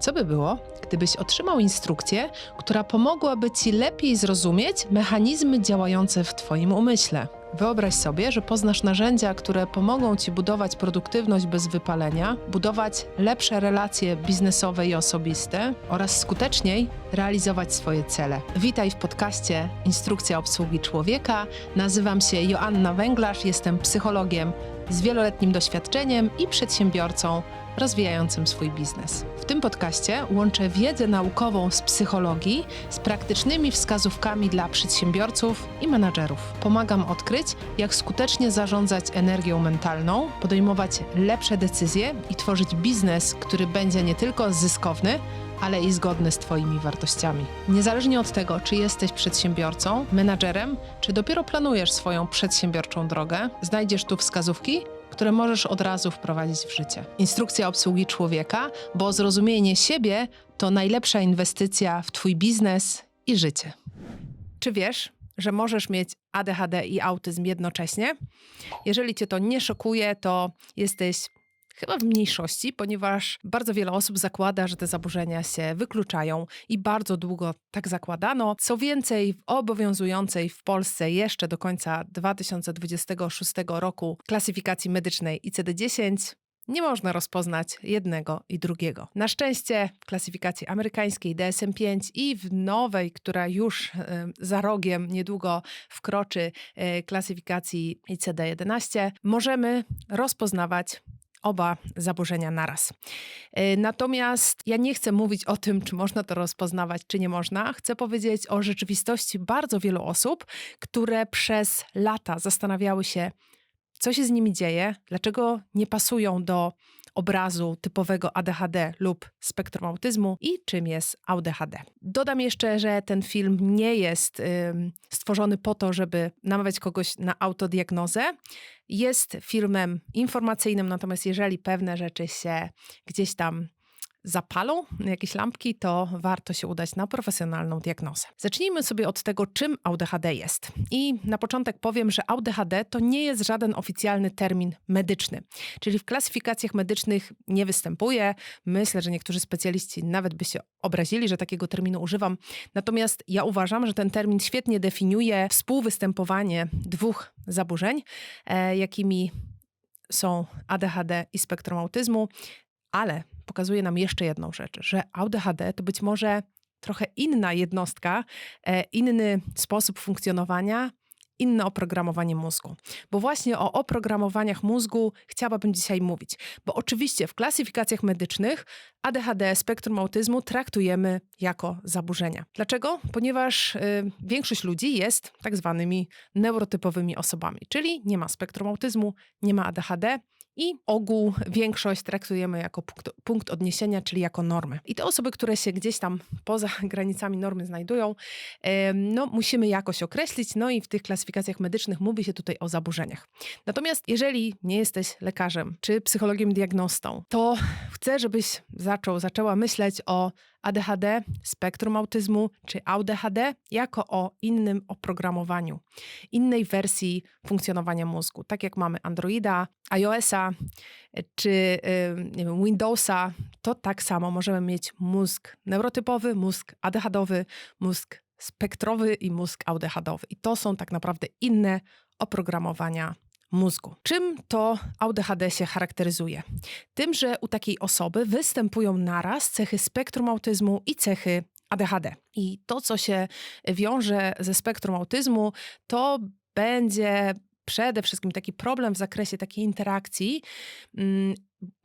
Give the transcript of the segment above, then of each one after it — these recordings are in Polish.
Co by było, gdybyś otrzymał instrukcję, która pomogłaby ci lepiej zrozumieć mechanizmy działające w Twoim umyśle? Wyobraź sobie, że poznasz narzędzia, które pomogą ci budować produktywność bez wypalenia, budować lepsze relacje biznesowe i osobiste oraz skuteczniej realizować swoje cele. Witaj w podcaście Instrukcja obsługi człowieka. Nazywam się Joanna Węglarz, jestem psychologiem z wieloletnim doświadczeniem i przedsiębiorcą rozwijającym swój biznes. W tym podcaście łączę wiedzę naukową z psychologii z praktycznymi wskazówkami dla przedsiębiorców i menadżerów. Pomagam odkryć, jak skutecznie zarządzać energią mentalną, podejmować lepsze decyzje i tworzyć biznes, który będzie nie tylko zyskowny, ale i zgodny z Twoimi wartościami. Niezależnie od tego, czy jesteś przedsiębiorcą, menadżerem, czy dopiero planujesz swoją przedsiębiorczą drogę, znajdziesz tu wskazówki, które możesz od razu wprowadzić w życie. Instrukcja obsługi człowieka, bo zrozumienie siebie to najlepsza inwestycja w Twój biznes i życie. Czy wiesz, że możesz mieć ADHD i autyzm jednocześnie? Jeżeli Cię to nie szokuje, to jesteś chyba w mniejszości, ponieważ bardzo wiele osób zakłada, że te zaburzenia się wykluczają i bardzo długo tak zakładano. Co więcej, w obowiązującej w Polsce jeszcze do końca 2026 roku klasyfikacji medycznej ICD-10 nie można rozpoznać jednego i drugiego. Na szczęście w klasyfikacji amerykańskiej DSM-5 i w nowej, która już za rogiem niedługo wkroczy klasyfikacji ICD-11, możemy rozpoznawać oba zaburzenia naraz. E, natomiast ja nie chcę mówić o tym, czy można to rozpoznawać, czy nie można. Chcę powiedzieć o rzeczywistości bardzo wielu osób, które przez lata zastanawiały się, co się z nimi dzieje, dlaczego nie pasują do obrazu typowego ADHD lub spektrum autyzmu i czym jest ADHD. Dodam jeszcze, że ten film nie jest stworzony po to, żeby namawiać kogoś na autodiagnozę. Jest filmem informacyjnym, natomiast jeżeli pewne rzeczy się gdzieś tam zapalą jakieś lampki, to warto się udać na profesjonalną diagnozę. Zacznijmy sobie od tego, czym ADHD jest. I na początek powiem, że ADHD to nie jest żaden oficjalny termin medyczny, czyli w klasyfikacjach medycznych nie występuje. Myślę, że niektórzy specjaliści nawet by się obrazili, że takiego terminu używam. Natomiast ja uważam, że ten termin świetnie definiuje współwystępowanie dwóch zaburzeń, e, jakimi są ADHD i spektrum autyzmu, ale pokazuje nam jeszcze jedną rzecz, że ADHD to być może trochę inna jednostka, e, inny sposób funkcjonowania, inne oprogramowanie mózgu. Bo właśnie o oprogramowaniach mózgu chciałabym dzisiaj mówić. Bo oczywiście w klasyfikacjach medycznych ADHD, spektrum autyzmu traktujemy jako zaburzenia. Dlaczego? Ponieważ y, większość ludzi jest tak zwanymi neurotypowymi osobami, czyli nie ma spektrum autyzmu, nie ma ADHD, i ogół większość traktujemy jako punkt, punkt, odniesienia, czyli jako normę. I te osoby, które się gdzieś tam poza granicami normy znajdują, no musimy jakoś określić, no i w tych klasyfikacjach medycznych mówi się tutaj o zaburzeniach. Natomiast jeżeli nie jesteś lekarzem czy psychologiem diagnostą, to chcę, żebyś zaczął, zaczęła myśleć o ADHD, spektrum autyzmu czy ADHD jako o innym oprogramowaniu, innej wersji funkcjonowania mózgu. Tak jak mamy Androida, iOS-a czy wiem, Windowsa, to tak samo możemy mieć mózg neurotypowy, mózg ADHDowy, mózg spektrowy i mózg ADHDowy. I to są tak naprawdę inne oprogramowania mózgu. Czym to ADHD się charakteryzuje? Tym, że u takiej osoby występują naraz cechy spektrum autyzmu i cechy ADHD. I to, co się wiąże ze spektrum autyzmu, to będzie przede wszystkim taki problem w zakresie takiej interakcji mm,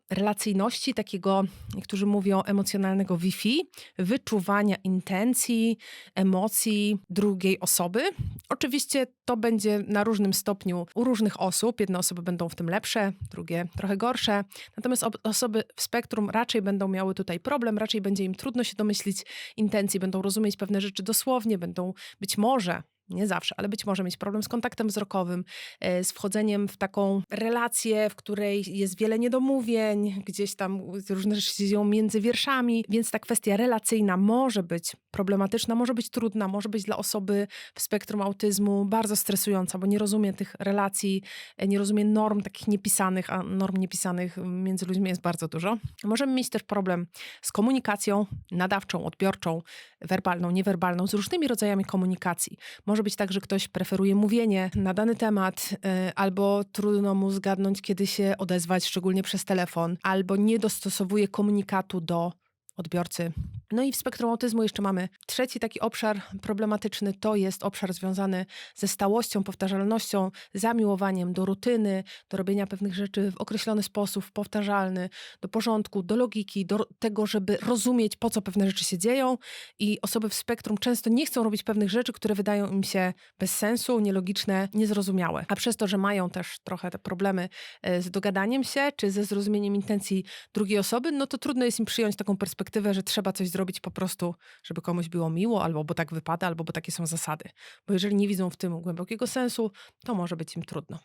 relacyjności, takiego, niektórzy mówią, emocjonalnego Wi-Fi, wyczuwania intencji, emocji drugiej osoby. Oczywiście to będzie na różnym stopniu u różnych osób. Jedne osoby będą w tym lepsze, drugie trochę gorsze. Natomiast osoby w spektrum raczej będą miały tutaj problem, raczej będzie im trudno się domyślić intencji, będą rozumieć pewne rzeczy dosłownie, będą być może nie zawsze, ale być może mieć problem z kontaktem wzrokowym, e, z wchodzeniem w taką relację, w której jest wiele niedomówień, gdzieś tam różne rzeczy się dzieją między wierszami, więc ta kwestia relacyjna może być problematyczna, może być trudna, może być dla osoby w spektrum autyzmu bardzo stresująca, bo nie rozumie tych relacji, e, nie rozumie norm takich niepisanych, a norm niepisanych między ludźmi jest bardzo dużo. Możemy mieć też problem z komunikacją nadawczą, odbiorczą, werbalną, niewerbalną, z różnymi rodzajami komunikacji. Może być tak, że ktoś preferuje mówienie na dany temat, yy, albo trudno mu zgadnąć, kiedy się odezwać, szczególnie przez telefon, albo nie dostosowuje komunikatu do odbiorcy. No i w spektrum autyzmu jeszcze mamy trzeci taki obszar problematyczny, to jest obszar związany ze stałością, powtarzalnością, zamiłowaniem do rutyny, do robienia pewnych rzeczy w określony sposób, powtarzalny, do porządku, do logiki, do tego, żeby rozumieć, po co pewne rzeczy się dzieją. I osoby w spektrum często nie chcą robić pewnych rzeczy, które wydają im się bez sensu, nielogiczne, niezrozumiałe. A przez to, że mają też trochę te problemy e, z dogadaniem się, czy ze zrozumieniem intencji drugiej osoby, no to trudno jest im przyjąć taką perspektywę, że trzeba coś zrobić po prostu, żeby komuś było miło, albo bo tak wypada, albo bo takie są zasady. Bo jeżeli nie widzą w tym głębokiego sensu, to może być im trudno.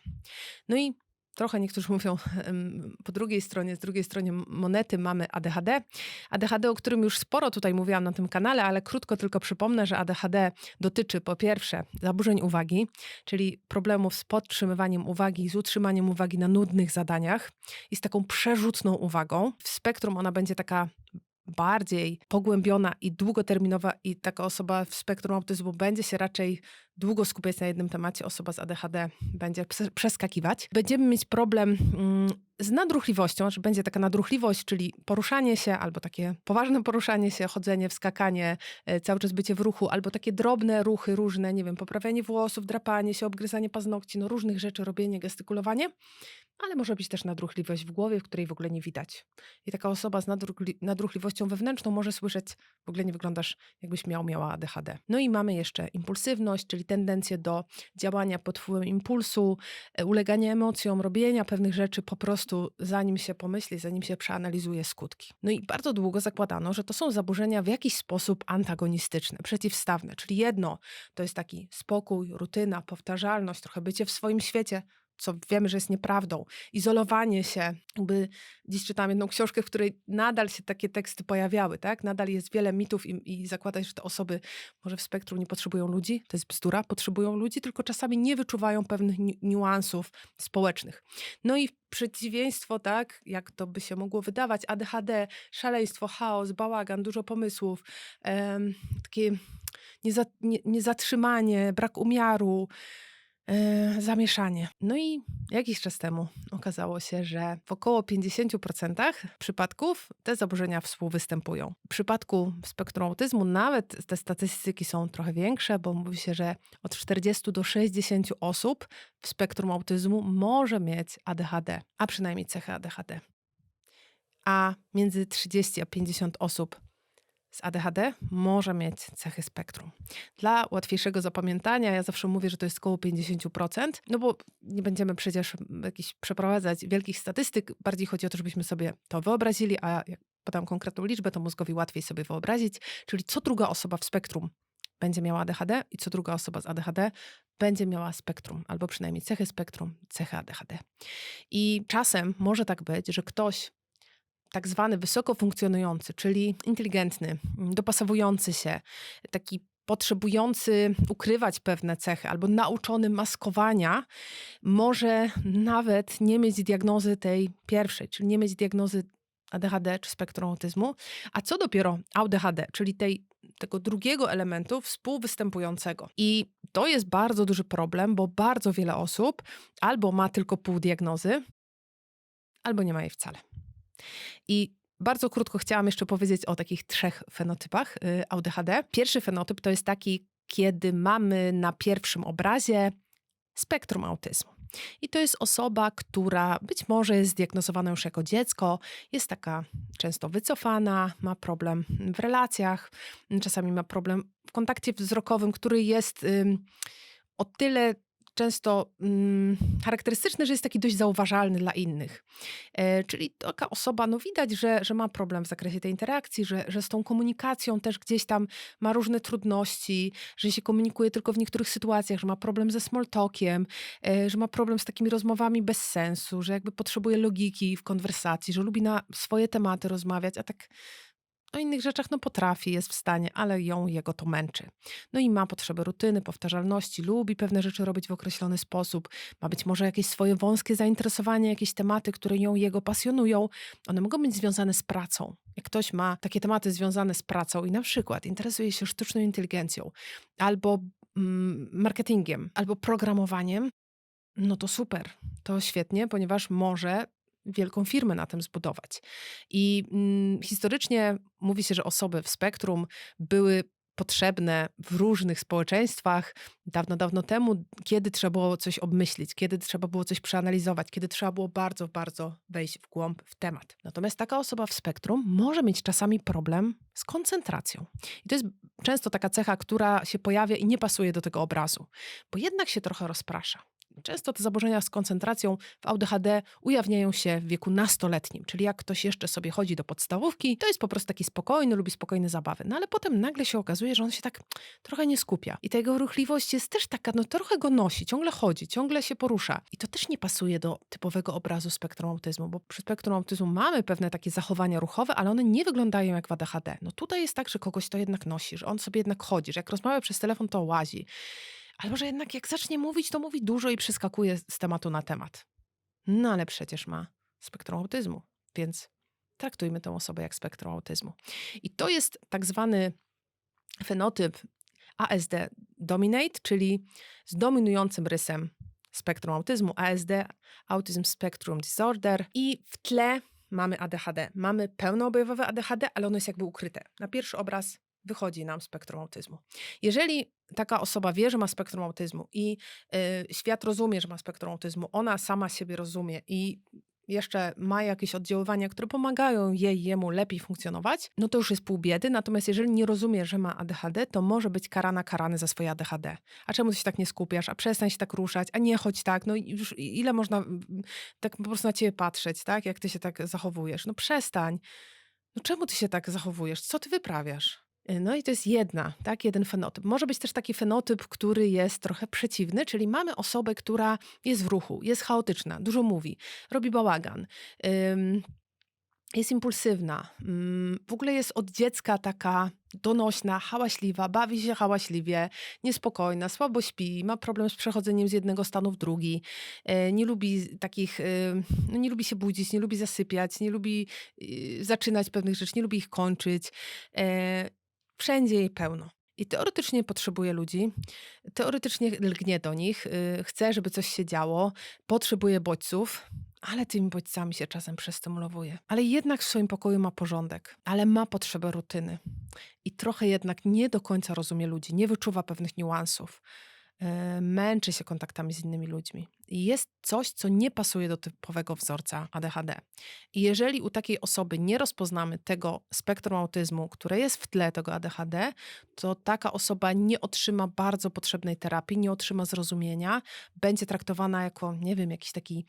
No i trochę niektórzy mówią po drugiej stronie, z drugiej stronie monety mamy ADHD. ADHD, o którym już sporo tutaj mówiłam na tym kanale, ale krótko tylko przypomnę, że ADHD dotyczy po pierwsze zaburzeń uwagi, czyli problemów z podtrzymywaniem uwagi, z utrzymaniem uwagi na nudnych zadaniach i z taką przerzutną uwagą. W spektrum ona będzie taka bardziej pogłębiona i długoterminowa i taka osoba w spektrum autyzmu będzie się raczej długo skupiać na jednym temacie, osoba z ADHD będzie przeskakiwać. Będziemy mieć problem mm, z nadruchliwością, że będzie taka nadruchliwość, czyli poruszanie się, albo takie poważne poruszanie się, chodzenie, wskakanie, e, cały czas bycie w ruchu, albo takie drobne ruchy różne, nie wiem, poprawianie włosów, drapanie się, obgryzanie paznokci, no różnych rzeczy, robienie, gestykulowanie ale może być też nadruchliwość w głowie, w której w ogóle nie widać. I taka osoba z nadruchli nadruchliwością wewnętrzną może słyszeć, w ogóle nie wyglądasz, jakbyś miał, miała ADHD. No i mamy jeszcze impulsywność, czyli tendencję do działania pod wpływem impulsu, e, ulegania emocjom, robienia pewnych rzeczy po prostu zanim się pomyśli, zanim się przeanalizuje skutki. No i bardzo długo zakładano, że to są zaburzenia w jakiś sposób antagonistyczne, przeciwstawne. Czyli jedno to jest taki spokój, rutyna, powtarzalność, trochę bycie w swoim świecie, co wiemy, że jest nieprawdą. Izolowanie się. Jakby dziś czytałam jedną książkę, w której nadal się takie teksty pojawiały, tak? Nadal jest wiele mitów i, i zakładać, że te osoby może w spektrum nie potrzebują ludzi. To jest bzdura. Potrzebują ludzi, tylko czasami nie wyczuwają pewnych ni niuansów społecznych. No i przeciwieństwo, tak, jak to by się mogło wydawać, ADHD, szaleństwo, chaos, bałagan, dużo pomysłów, em, takie nie, niezatrzymanie, brak umiaru, Yy, zamieszanie. No i jakiś czas temu okazało się, że w około 50% przypadków te zaburzenia współwystępują. W przypadku spektrum autyzmu nawet te statystyki są trochę większe, bo mówi się, że od 40 do 60 osób w spektrum autyzmu może mieć ADHD, a przynajmniej cechę ADHD. A między 30 a 50 osób z ADHD może mieć cechy spektrum. Dla łatwiejszego zapamiętania, ja zawsze mówię, że to jest około 50%, no bo nie będziemy przecież jakichś przeprowadzać wielkich statystyk, bardziej chodzi o to, żebyśmy sobie to wyobrazili, a jak podam konkretną liczbę, to mózgowi łatwiej sobie wyobrazić, czyli co druga osoba w spektrum będzie miała ADHD i co druga osoba z ADHD będzie miała spektrum, albo przynajmniej cechy spektrum, cechy ADHD. I czasem może tak być, że ktoś tak zwany wysoko funkcjonujący, czyli inteligentny, dopasowujący się, taki potrzebujący ukrywać pewne cechy albo nauczony maskowania, może nawet nie mieć diagnozy tej pierwszej, czyli nie mieć diagnozy ADHD czy spektrum autyzmu, a co dopiero ADHD, czyli tej, tego drugiego elementu współwystępującego. I to jest bardzo duży problem, bo bardzo wiele osób albo ma tylko pół diagnozy, albo nie ma jej wcale. I bardzo krótko chciałam jeszcze powiedzieć o takich trzech fenotypach y, ADHD. Pierwszy fenotyp to jest taki, kiedy mamy na pierwszym obrazie spektrum autyzmu. I to jest osoba, która być może jest zdiagnozowana już jako dziecko, jest taka często wycofana, ma problem w relacjach, czasami ma problem w kontakcie wzrokowym, który jest o tyle często mm, charakterystyczny, że jest taki dość zauważalny dla innych. E, czyli taka osoba, no widać, że, że ma problem w zakresie tej interakcji, że, że z tą komunikacją też gdzieś tam ma różne trudności, że się komunikuje tylko w niektórych sytuacjach, że ma problem ze small talkiem, e, że ma problem z takimi rozmowami bez sensu, że jakby potrzebuje logiki w konwersacji, że lubi na swoje tematy rozmawiać, a tak o innych rzeczach no potrafi, jest w stanie, ale ją, jego to męczy. No i ma potrzebę rutyny, powtarzalności, lubi pewne rzeczy robić w określony sposób, ma być może jakieś swoje wąskie zainteresowanie, jakieś tematy, które ją, jego pasjonują. One mogą być związane z pracą. Jak ktoś ma takie tematy związane z pracą i na przykład interesuje się sztuczną inteligencją albo mm, marketingiem, albo programowaniem, no to super, to świetnie, ponieważ może wielką firmę na tym zbudować. I mm, historycznie mówi się, że osoby w spektrum były potrzebne w różnych społeczeństwach dawno, dawno temu, kiedy trzeba było coś obmyślić, kiedy trzeba było coś przeanalizować, kiedy trzeba było bardzo, bardzo wejść w głąb w temat. Natomiast taka osoba w spektrum może mieć czasami problem z koncentracją. I to jest często taka cecha, która się pojawia i nie pasuje do tego obrazu, bo jednak się trochę rozprasza. Często te zaburzenia z koncentracją w ADHD ujawniają się w wieku nastoletnim, czyli jak ktoś jeszcze sobie chodzi do podstawówki, to jest po prostu taki spokojny, lubi spokojne zabawy. No ale potem nagle się okazuje, że on się tak trochę nie skupia. I ta jego ruchliwość jest też taka, no trochę go nosi, ciągle chodzi, ciągle się porusza. I to też nie pasuje do typowego obrazu spektrum autyzmu, bo przy spektrum autyzmu mamy pewne takie zachowania ruchowe, ale one nie wyglądają jak w ADHD. No tutaj jest tak, że kogoś to jednak nosi, że on sobie jednak chodzi, że jak rozmawia przez telefon, to łazi. Albo że jednak jak zacznie mówić, to mówi dużo i przeskakuje z tematu na temat. No ale przecież ma spektrum autyzmu, więc traktujmy tę osobę jak spektrum autyzmu. I to jest tak zwany fenotyp ASD dominate, czyli z dominującym rysem spektrum autyzmu, ASD, Autism Spectrum Disorder i w tle mamy ADHD. Mamy pełnoobjawowe ADHD, ale ono jest jakby ukryte. Na pierwszy obraz wychodzi nam spektrum autyzmu. Jeżeli taka osoba wie, że ma spektrum autyzmu i y, świat rozumie, że ma spektrum autyzmu, ona sama siebie rozumie i jeszcze ma jakieś oddziaływania, które pomagają jej, jemu lepiej funkcjonować, no to już jest pół biedy. Natomiast jeżeli nie rozumie, że ma ADHD, to może być karana, karany za swoje ADHD. A czemu ty się tak nie skupiasz? A przestań się tak ruszać? A nie chodź tak? No już ile można tak po prostu na ciebie patrzeć, tak? Jak ty się tak zachowujesz? No przestań. No czemu ty się tak zachowujesz? Co ty wyprawiasz? Y, no i to jest jedna, tak, jeden fenotyp. Może być też taki fenotyp, który jest trochę przeciwny, czyli mamy osobę, która jest w ruchu, jest chaotyczna, dużo mówi, robi bałagan. jest impulsywna, mm, w ogóle jest od dziecka taka donośna, hałaśliwa, bawi się hałaśliwie, niespokojna, słabo śpi, ma problem z przechodzeniem z jednego stanu w drugi, e, nie lubi takich, no nie lubi się budzić, nie lubi zasypiać, nie lubi y, zaczynać pewnych rzeczy, nie lubi ich kończyć. Wszędzie jej pełno. I teoretycznie potrzebuje ludzi, teoretycznie lgnie do nich, yy, chce, żeby coś się działo, potrzebuje bodźców, ale tymi bodźcami się czasem przestymulowuje. Ale jednak w swoim pokoju ma porządek, ale ma potrzebę rutyny. I trochę jednak nie do końca rozumie ludzi, nie wyczuwa pewnych niuansów. E, męczy się kontaktami z innymi ludźmi. Jest coś, co nie pasuje do typowego wzorca ADHD. I jeżeli u takiej osoby nie rozpoznamy tego spektrum autyzmu, które jest w tle tego ADHD, to taka osoba nie otrzyma bardzo potrzebnej terapii, nie otrzyma zrozumienia, będzie traktowana jako, nie wiem, jakiś taki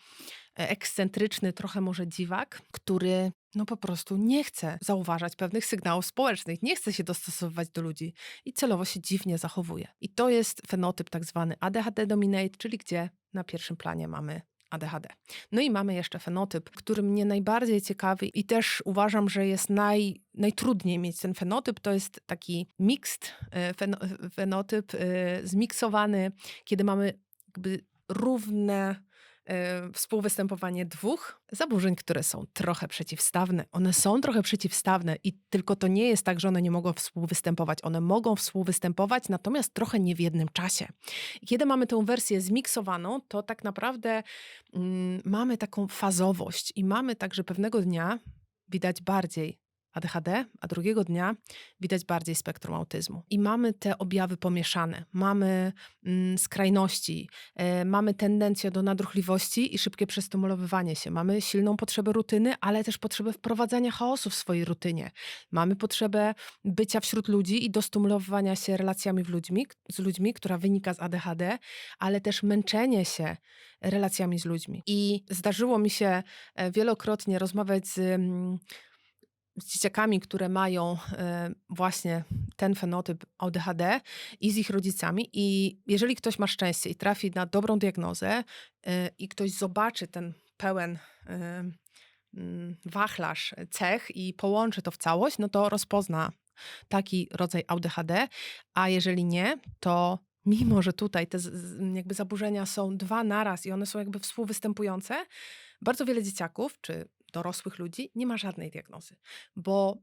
e, ekscentryczny, trochę może dziwak, który no po prostu nie chce zauważać pewnych sygnałów społecznych, nie chce się dostosowywać do ludzi i celowo się dziwnie zachowuje. I to jest fenotyp tak zwany ADHD dominate, czyli gdzie na pierwszym planie mamy ADHD. No i mamy jeszcze fenotyp, który mnie najbardziej ciekawi i też uważam, że jest naj, najtrudniej mieć ten fenotyp. To jest taki mixed e, fenotyp, e, zmiksowany, kiedy mamy równe E, współwystępowanie dwóch zaburzeń, które są trochę przeciwstawne. One są trochę przeciwstawne i tylko to nie jest tak, że one nie mogą współwystępować. One mogą współwystępować, natomiast trochę nie w jednym czasie. Kiedy mamy tę wersję zmiksowaną, to tak naprawdę mm, mamy taką fazowość i mamy tak, że pewnego dnia widać bardziej ADHD, a drugiego dnia widać bardziej spektrum autyzmu. I mamy te objawy pomieszane, mamy mm, skrajności, e, mamy tendencję do nadruchliwości i szybkie przestymulowywanie się, mamy silną potrzebę rutyny, ale też potrzebę wprowadzania chaosu w swojej rutynie. Mamy potrzebę bycia wśród ludzi i dostymulowywania się relacjami w ludźmi, z ludźmi, która wynika z ADHD, ale też męczenie się relacjami z ludźmi. I zdarzyło mi się e, wielokrotnie rozmawiać z, mm, z dzieciakami, które mają e, właśnie ten fenotyp ADHD i z ich rodzicami. I jeżeli ktoś ma szczęście i trafi na dobrą diagnozę e, i ktoś zobaczy ten pełen e, mm, wachlarz cech i połączy to w całość, no to rozpozna taki rodzaj ADHD, a jeżeli nie, to mimo, że tutaj te jakby zaburzenia są dwa naraz i one są jakby współwystępujące, bardzo wiele dzieciaków czy dorosłych ludzi nie ma żadnej diagnozy, bo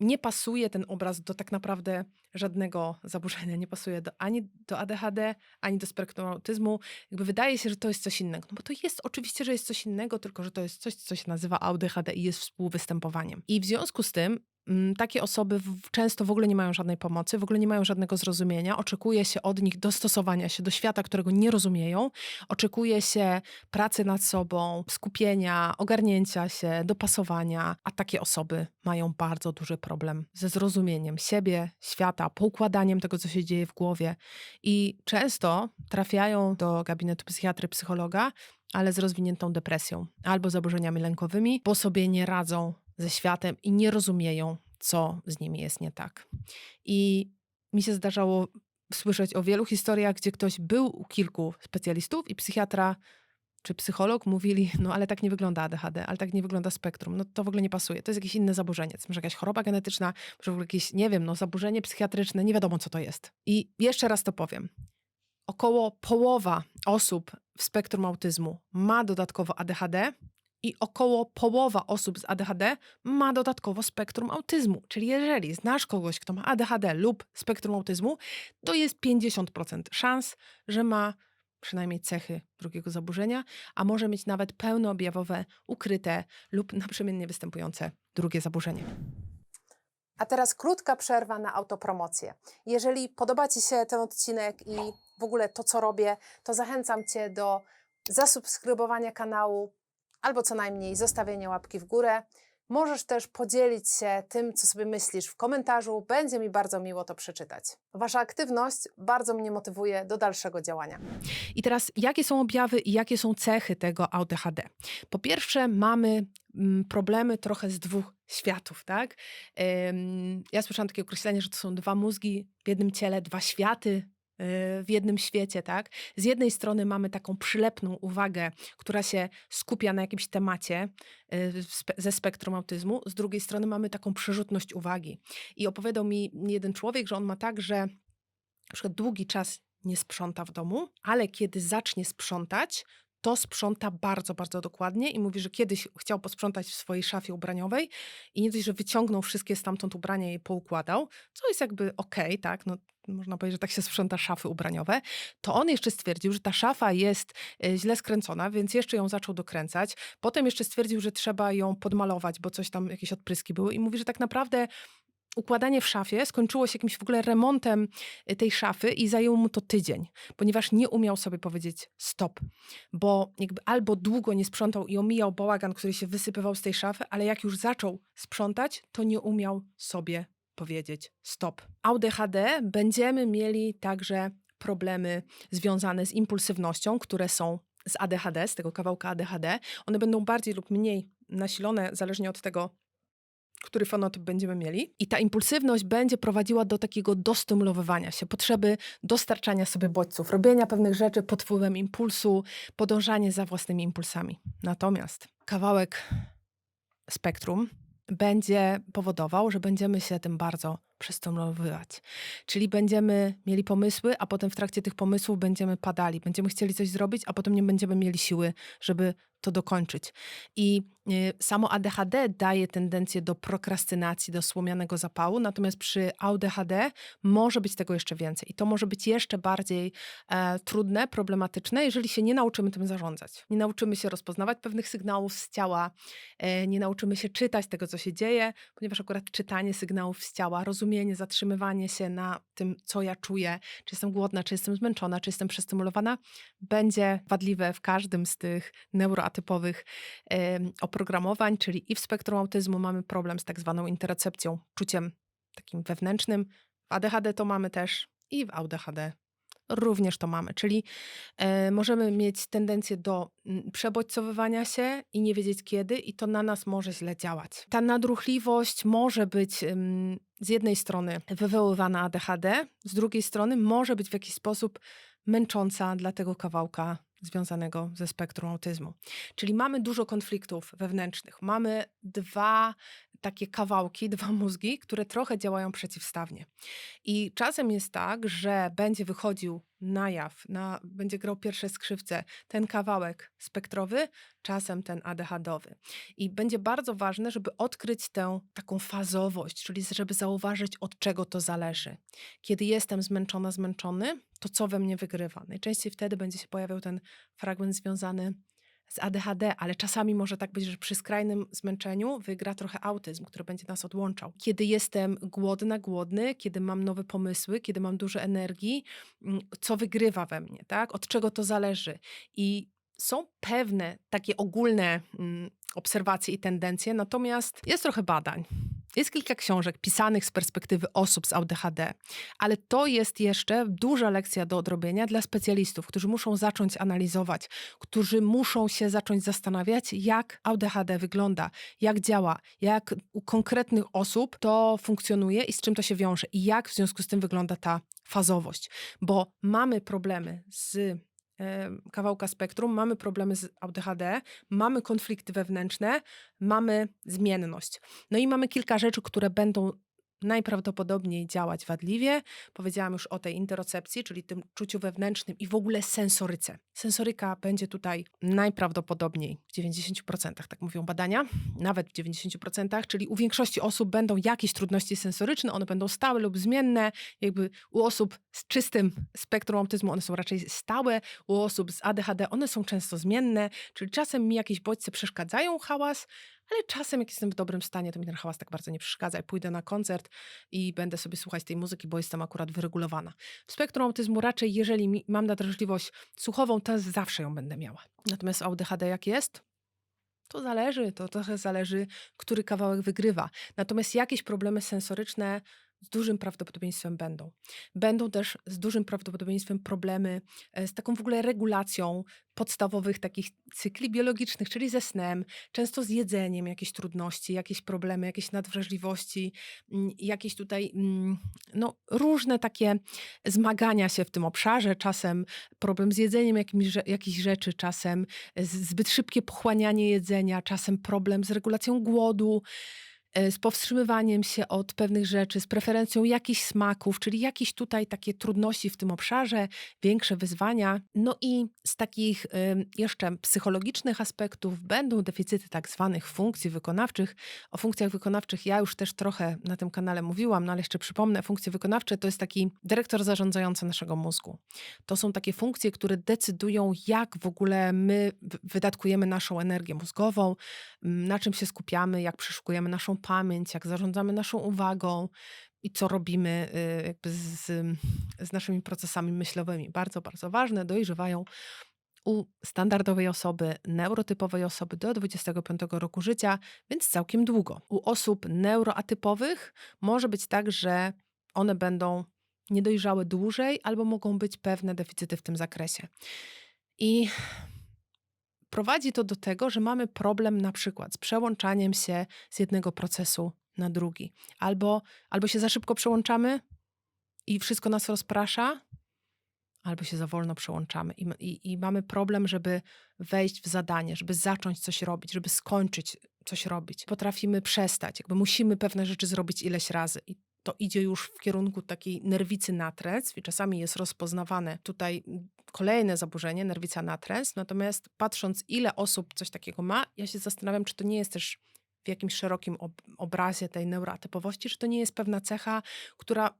nie pasuje ten obraz do tak naprawdę żadnego zaburzenia, nie pasuje do, ani do ADHD, ani do spektrum autyzmu. Jakby wydaje się, że to jest coś innego. No bo to jest oczywiście, że jest coś innego, tylko że to jest coś, co się nazywa ADHD i jest współwystępowaniem. I w związku z tym takie osoby często w ogóle nie mają żadnej pomocy, w ogóle nie mają żadnego zrozumienia. Oczekuje się od nich dostosowania się do świata, którego nie rozumieją. Oczekuje się pracy nad sobą, skupienia, ogarnięcia się, dopasowania, a takie osoby mają bardzo duży problem ze zrozumieniem siebie, świata, poukładaniem tego, co się dzieje w głowie. I często trafiają do gabinetu psychiatry, psychologa, ale z rozwiniętą depresją albo zaburzeniami lękowymi, bo sobie nie radzą ze światem i nie rozumieją, co z nimi jest nie tak. I mi się zdarzało słyszeć o wielu historiach, gdzie ktoś był u kilku specjalistów i psychiatra czy psycholog mówili, no ale tak nie wygląda ADHD, ale tak nie wygląda spektrum, no to w ogóle nie pasuje, to jest jakieś inne zaburzenie, to może jakaś choroba genetyczna, może w ogóle jakieś, nie wiem, no zaburzenie psychiatryczne, nie wiadomo co to jest. I jeszcze raz to powiem. Około połowa osób w spektrum autyzmu ma dodatkowo ADHD i około połowa osób z ADHD ma dodatkowo spektrum autyzmu. Czyli jeżeli znasz kogoś, kto ma ADHD lub spektrum autyzmu, to jest 50% szans, że ma przynajmniej cechy drugiego zaburzenia, a może mieć nawet pełnoobjawowe, ukryte lub naprzemiennie występujące drugie zaburzenie. A teraz krótka przerwa na autopromocję. Jeżeli podoba Ci się ten odcinek i w ogóle to, co robię, to zachęcam Cię do zasubskrybowania kanału albo co najmniej zostawienia łapki w górę. Możesz też podzielić się tym, co sobie myślisz w komentarzu. Będzie mi bardzo miło to przeczytać. Wasza aktywność bardzo mnie motywuje do dalszego działania. I teraz, jakie są objawy i jakie są cechy tego ADHD? Po pierwsze, mamy mm, problemy trochę z dwóch światów, tak? Ja słyszałam takie określenie, że to są dwa mózgi w jednym ciele, dwa światy w jednym świecie, tak? Z jednej strony mamy taką przylepną uwagę, która się skupia na jakimś temacie y, ze spektrum autyzmu, z drugiej strony mamy taką przerzutność uwagi. I opowiadał mi jeden człowiek, że on ma tak, że na przykład długi czas nie sprząta w domu, ale kiedy zacznie sprzątać, to sprząta bardzo, bardzo dokładnie i mówi, że kiedyś chciał posprzątać w swojej szafie ubraniowej i nie dość, że wyciągnął wszystkie stamtąd ubrania i poukładał, co jest jakby okej, tak, no można powiedzieć, że tak się sprząta szafy ubraniowe, to on jeszcze stwierdził, że ta szafa jest e, źle skręcona, więc jeszcze ją zaczął dokręcać. Potem jeszcze stwierdził, że trzeba ją podmalować, bo coś tam, jakieś odpryski były i mówi, że tak naprawdę układanie w szafie skończyło się jakimś w ogóle remontem y, tej szafy i zajęło mu to tydzień, ponieważ nie umiał sobie powiedzieć stop, bo jakby albo długo nie sprzątał i omijał bałagan, który się wysypywał z tej szafy, ale jak już zaczął sprzątać, to nie umiał sobie powiedzieć stop. ADHD będziemy mieli także problemy związane z impulsywnością, które są z ADHD, z tego kawałka ADHD. One będą bardziej lub mniej nasilone, zależnie od tego, który fenotyp będziemy mieli. I ta impulsywność będzie prowadziła do takiego dostymulowywania się, potrzeby dostarczania sobie bodźców, robienia pewnych rzeczy pod wpływem impulsu, podążanie za własnymi impulsami. Natomiast kawałek spektrum będzie powodował, że będziemy się tym bardzo przestymulowywać. Czyli będziemy mieli pomysły, a potem w trakcie tych pomysłów będziemy padali. Będziemy chcieli coś zrobić, a potem nie będziemy mieli siły, żeby to dokończyć. I y, samo ADHD daje tendencję do prokrastynacji, do słomianego zapału, natomiast przy ADHD może być tego jeszcze więcej. I to może być jeszcze bardziej e, trudne, problematyczne, jeżeli się nie nauczymy tym zarządzać. Nie nauczymy się rozpoznawać pewnych sygnałów z ciała, e, nie nauczymy się czytać tego, co się dzieje, ponieważ akurat czytanie sygnałów z ciała, rozumienie, zatrzymywanie się na tym, co ja czuję, czy jestem głodna, czy jestem zmęczona, czy jestem przestymulowana, będzie wadliwe w każdym z tych neuroatypowych em, oprogramowań, czyli i w spektrum autyzmu mamy problem z tak zwaną interocepcją, czuciem takim wewnętrznym. W ADHD to mamy też i w ADHD również to mamy, czyli e, możemy mieć tendencję do mm, przebodźcowywania się i nie wiedzieć kiedy i to na nas może źle działać. Ta nadruchliwość może być z jednej strony wywoływana ADHD, z drugiej strony może być w jakiś sposób męcząca dla tego kawałka związanego ze spektrum autyzmu. Czyli mamy dużo konfliktów wewnętrznych. Mamy dwa takie kawałki, dwa mózgi, które trochę działają przeciwstawnie. I czasem jest tak, że będzie wychodził na jaw, na, będzie grał pierwsze skrzywce ten kawałek spektrowy, czasem ten ADHD-owy. I będzie bardzo ważne, żeby odkryć tę taką fazowość, czyli żeby zauważyć, od czego to zależy. Kiedy jestem zmęczona, zmęczony, to co we mnie wygrywa? Najczęściej wtedy będzie się pojawiał ten fragment związany z ADHD, ale czasami może tak być, że przy skrajnym zmęczeniu wygra trochę autyzm, który będzie nas odłączał. Kiedy jestem głodna, głodny, kiedy mam nowe pomysły, kiedy mam dużo energii, mm, co wygrywa we mnie, tak? Od czego to zależy? I są pewne takie ogólne mm, obserwacje i tendencje, natomiast jest trochę badań. Jest kilka książek pisanych z perspektywy osób z ADHD, ale to jest jeszcze duża lekcja do odrobienia dla specjalistów, którzy muszą zacząć analizować, którzy muszą się zacząć zastanawiać, jak ADHD wygląda, jak działa, jak u konkretnych osób to funkcjonuje i z czym to się wiąże, i jak w związku z tym wygląda ta fazowość. Bo mamy problemy z kawałka spektrum, mamy problemy z ADHD, mamy konflikty wewnętrzne, mamy zmienność. No i mamy kilka rzeczy, które będą najprawdopodobniej działać wadliwie. Powiedziałam już o tej interocepcji, czyli tym czuciu wewnętrznym i w ogóle sensoryce. Sensoryka będzie tutaj najprawdopodobniej w 90%, tak mówią badania, nawet w 90%, czyli u większości osób będą jakieś trudności sensoryczne, one będą stałe lub zmienne. Jakby u osób z czystym spektrum autyzmu one są raczej stałe, u osób z ADHD one są często zmienne, czyli czasem mi jakieś bodźce przeszkadzają, hałas, ale czasem jak jestem w dobrym stanie, to mi ten hałas tak bardzo nie przeszkadza. Jak pójdę na koncert i będę sobie słuchać tej muzyki, bo jestem akurat wyregulowana. W spektrum autyzmu raczej, jeżeli mam nadwrażliwość słuchową, to zawsze ją będę miała. Natomiast ADHD jak jest? To zależy, to trochę zależy, który kawałek wygrywa. Natomiast jakieś problemy sensoryczne z dużym prawdopodobieństwem będą. Będą też z dużym prawdopodobieństwem problemy e, z taką w ogóle regulacją podstawowych takich cykli biologicznych, czyli ze snem, często z jedzeniem, jakieś trudności, jakieś problemy, jakieś nadwrażliwości, mm, jakieś tutaj mm, no, różne takie zmagania się w tym obszarze, czasem problem z jedzeniem jakimś, jakichś rzeczy, czasem zbyt szybkie pochłanianie jedzenia, czasem problem z regulacją głodu z powstrzymywaniem się od pewnych rzeczy, z preferencją jakichś smaków, czyli jakieś tutaj takie trudności w tym obszarze, większe wyzwania. No i z takich em, jeszcze psychologicznych aspektów będą deficyty tak zwanych funkcji wykonawczych. O funkcjach wykonawczych ja już też trochę na tym kanale mówiłam, no ale jeszcze przypomnę, funkcje wykonawcze to jest taki dyrektor zarządzający naszego mózgu. To są takie funkcje, które decydują, jak w ogóle my wydatkujemy naszą energię mózgową, na czym się skupiamy, jak przeszukujemy naszą pamięć, jak zarządzamy naszą uwagą i co robimy y, jakby z, z naszymi procesami myślowymi. Bardzo, bardzo ważne, dojrzewają u standardowej osoby, neurotypowej osoby do 25 roku życia, więc całkiem długo. U osób neuroatypowych może być tak, że one będą niedojrzałe dłużej albo mogą być pewne deficyty w tym zakresie. I prowadzi to do tego, że mamy problem na przykład z przełączaniem się z jednego procesu na drugi. Albo, albo się za szybko przełączamy i wszystko nas rozprasza, albo się za wolno przełączamy i, i, i mamy problem, żeby wejść w zadanie, żeby zacząć coś robić, żeby skończyć coś robić. Potrafimy przestać, jakby musimy pewne rzeczy zrobić ileś razy i to idzie już w kierunku takiej nerwicy natręctw i czasami jest rozpoznawane tutaj kolejne zaburzenie, nerwica natręs. Natomiast patrząc, ile osób coś takiego ma, ja się zastanawiam, czy to nie jest też w jakimś szerokim ob obrazie tej neuroatypowości, czy to nie jest pewna cecha, która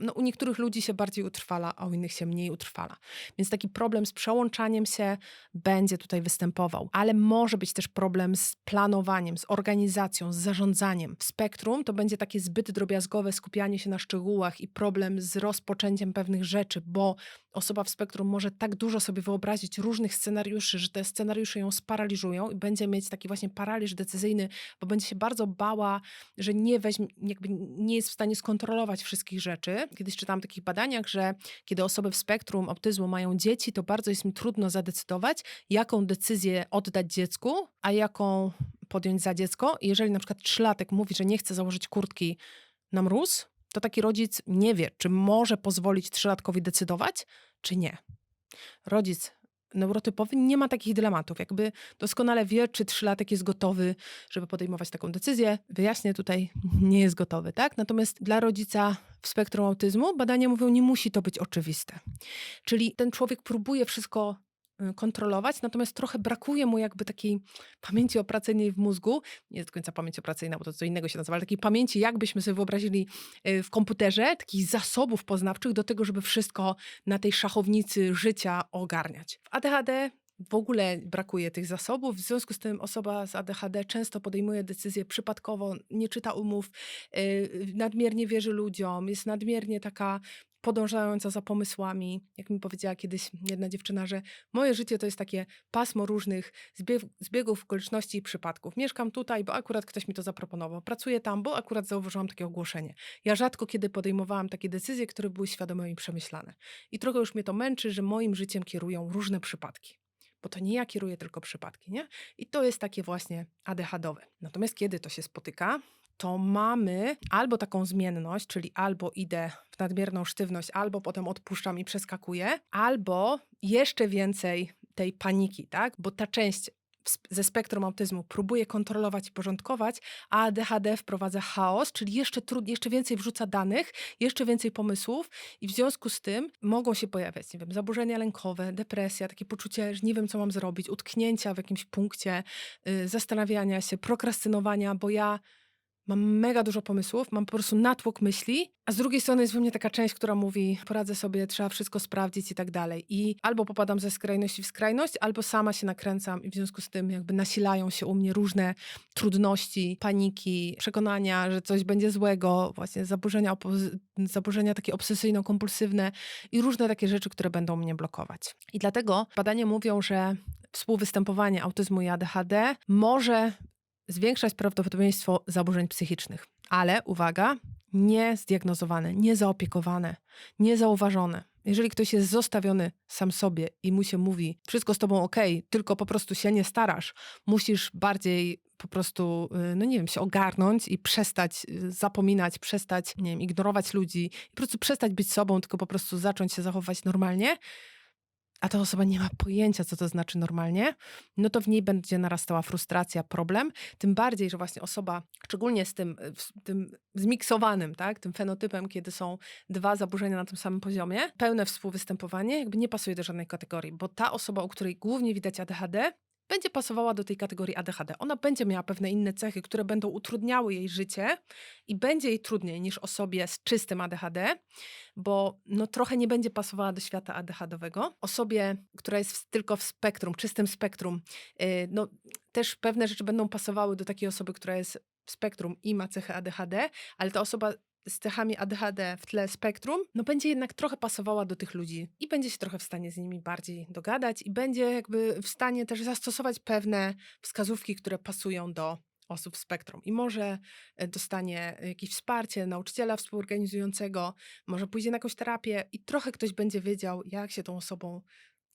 no, u niektórych ludzi się bardziej utrwala, a u innych się mniej utrwala. Więc taki problem z przełączaniem się będzie tutaj występował. Ale może być też problem z planowaniem, z organizacją, z zarządzaniem. W spektrum to będzie takie zbyt drobiazgowe skupianie się na szczegółach i problem z rozpoczęciem pewnych rzeczy, bo osoba w spektrum może tak dużo sobie wyobrazić różnych scenariuszy, że te scenariusze ją sparaliżują i będzie mieć taki właśnie paraliż decyzyjny, bo będzie się bardzo bała, że nie weźmie, jakby nie jest w stanie skontrolować wszystkich rzeczy. Kiedyś czytałam w takich badaniach, że kiedy osoby w spektrum autyzmu mają dzieci, to bardzo jest im trudno zadecydować, jaką decyzję oddać dziecku, a jaką podjąć za dziecko. Jeżeli na przykład trzylatek mówi, że nie chce założyć kurtki na mróz, to taki rodzic nie wie, czy może pozwolić trzylatkowi decydować, czy nie. Rodzic neurotypowy nie ma takich dylematów. Jakby doskonale wie, czy trzylatek jest gotowy, żeby podejmować taką decyzję. Wyjaśnię tutaj, nie jest gotowy, tak? Natomiast dla rodzica w spektrum autyzmu badania mówią, nie musi to być oczywiste. Czyli ten człowiek próbuje wszystko kontrolować, natomiast trochę brakuje mu jakby takiej pamięci operacyjnej w mózgu, nie do końca pamięć operacyjna, bo to co innego się nazywa, ale takiej pamięci, jakbyśmy sobie wyobrazili y, w komputerze, takich zasobów poznawczych do tego, żeby wszystko na tej szachownicy życia ogarniać. W ADHD w ogóle brakuje tych zasobów, w związku z tym osoba z ADHD często podejmuje decyzje przypadkowo, nie czyta umów, y, nadmiernie wierzy ludziom, jest nadmiernie taka podążająca za pomysłami. Jak mi powiedziała kiedyś jedna dziewczyna, że moje życie to jest takie pasmo różnych zbieg, zbiegów okoliczności i przypadków. Mieszkam tutaj, bo akurat ktoś mi to zaproponował. Pracuję tam, bo akurat zauważyłam takie ogłoszenie. Ja rzadko kiedy podejmowałam takie decyzje, które były świadome i przemyślane. I trochę już mnie to męczy, że moim życiem kierują różne przypadki. Bo to nie ja kieruję tylko przypadki, nie? I to jest takie właśnie ADHDowe. Natomiast kiedy to się spotyka, to mamy albo taką zmienność, czyli albo idę w nadmierną sztywność, albo potem odpuszczam i przeskakuję, albo jeszcze więcej tej paniki, tak? Bo ta część ze spektrum autyzmu próbuje kontrolować i porządkować, a ADHD wprowadza chaos, czyli jeszcze trudniej, jeszcze więcej wrzuca danych, jeszcze więcej pomysłów i w związku z tym mogą się pojawiać, nie wiem, zaburzenia lękowe, depresja, takie poczucie, że nie wiem, co mam zrobić, utknięcia w jakimś punkcie, y, zastanawiania się, prokrastynowania, bo ja Mam mega dużo pomysłów, mam po prostu natłok myśli, a z drugiej strony jest we mnie taka część, która mówi, poradzę sobie, trzeba wszystko sprawdzić i tak dalej. I albo popadam ze skrajności w skrajność, albo sama się nakręcam i w związku z tym jakby nasilają się u mnie różne trudności, paniki, przekonania, że coś będzie złego, właśnie zaburzenia, zaburzenia takie obsesyjno-kompulsywne i różne takie rzeczy, które będą mnie blokować. I dlatego badania mówią, że współwystępowanie autyzmu i ADHD może zwiększać prawdopodobieństwo zaburzeń psychicznych. Ale uwaga, nie zdiagnozowane, nie zaopiekowane, nie zauważone. Jeżeli ktoś jest zostawiony sam sobie i mu się mówi, wszystko z tobą ok, tylko po prostu się nie starasz, musisz bardziej po prostu, y, no nie wiem, się ogarnąć i przestać y, zapominać, przestać, nie wiem, ignorować ludzi po prostu przestać być sobą, tylko po prostu zacząć się zachowywać normalnie, a ta osoba nie ma pojęcia, co to znaczy normalnie, no to w niej będzie narastała frustracja, problem. Tym bardziej, że właśnie osoba, szczególnie z tym, w- tym zmiksowanym, tak, tym fenotypem, kiedy są dwa zaburzenia na tym samym poziomie, pełne współwystępowanie, jakby nie pasuje do żadnej kategorii, bo ta osoba, u której głównie widać ADHD, będzie pasowała do tej kategorii ADHD. Ona będzie miała pewne inne cechy, które będą utrudniały jej życie i będzie jej trudniej niż osobie z czystym ADHD, bo no, trochę nie będzie pasowała do świata ADHD-owego. Osobie, która jest w, tylko w spektrum, czystym spektrum, yy, no, też pewne rzeczy będą pasowały do takiej osoby, która jest w spektrum i ma cechę ADHD, ale ta osoba z cechami ADHD w tle spektrum, no będzie jednak trochę pasowała do tych ludzi i będzie się trochę w stanie z nimi bardziej dogadać i będzie jakby w stanie też zastosować pewne wskazówki, które pasują do osób w spektrum. I może e, dostanie jakieś wsparcie nauczyciela współorganizującego, może pójdzie na jakąś terapię i trochę ktoś będzie wiedział, jak się tą osobą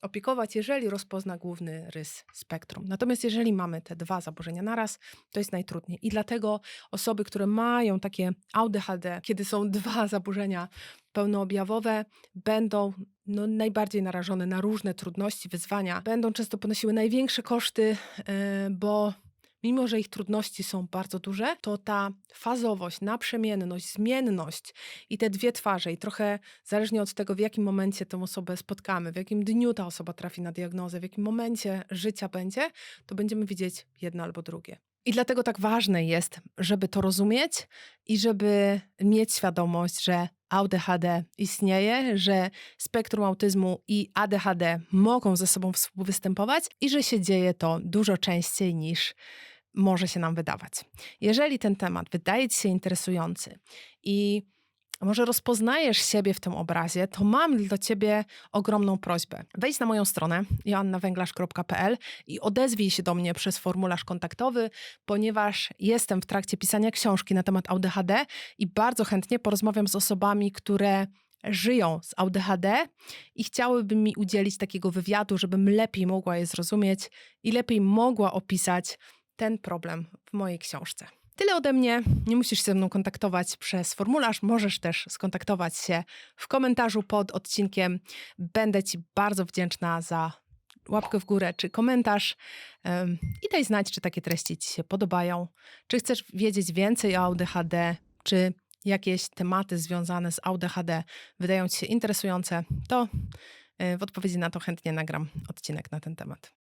opiekować, jeżeli rozpozna główny rys spektrum. Natomiast jeżeli mamy te dwa zaburzenia naraz, to jest najtrudniej. I dlatego osoby, które mają takie ADHD, kiedy są dwa zaburzenia pełnoobjawowe, będą no, najbardziej narażone na różne trudności, wyzwania, będą często ponosiły największe koszty, yy, bo mimo że ich trudności są bardzo duże, to ta fazowość, naprzemienność, zmienność i te dwie twarze, i trochę zależnie od tego, w jakim momencie tę osobę spotkamy, w jakim dniu ta osoba trafi na diagnozę, w jakim momencie życia będzie, to będziemy widzieć jedno albo drugie. I dlatego tak ważne jest, żeby to rozumieć i żeby mieć świadomość, że ADHD istnieje, że spektrum autyzmu i ADHD mogą ze sobą współwystępować i że się dzieje to dużo częściej niż może się nam wydawać. Jeżeli ten temat wydaje Ci się interesujący i może rozpoznajesz siebie w tym obrazie, to mam dla Ciebie ogromną prośbę. Wejdź na moją stronę joannawęglarz.pl i odezwij się do mnie przez formularz kontaktowy, ponieważ jestem w trakcie pisania książki na temat ADHD i bardzo chętnie porozmawiam z osobami, które żyją z ADHD i chciałyby mi udzielić takiego wywiadu, żebym lepiej mogła je zrozumieć i lepiej mogła opisać ten problem w mojej książce. Tyle ode mnie. Nie musisz się ze mną kontaktować przez formularz. Możesz też skontaktować się w komentarzu pod odcinkiem. Będę Ci bardzo wdzięczna za łapkę w górę czy komentarz. I daj znać, czy takie treści Ci się podobają. Czy chcesz wiedzieć więcej o ADHD, czy jakieś tematy związane z ADHD wydają Ci się interesujące, to y, w odpowiedzi na to chętnie nagram odcinek na ten temat.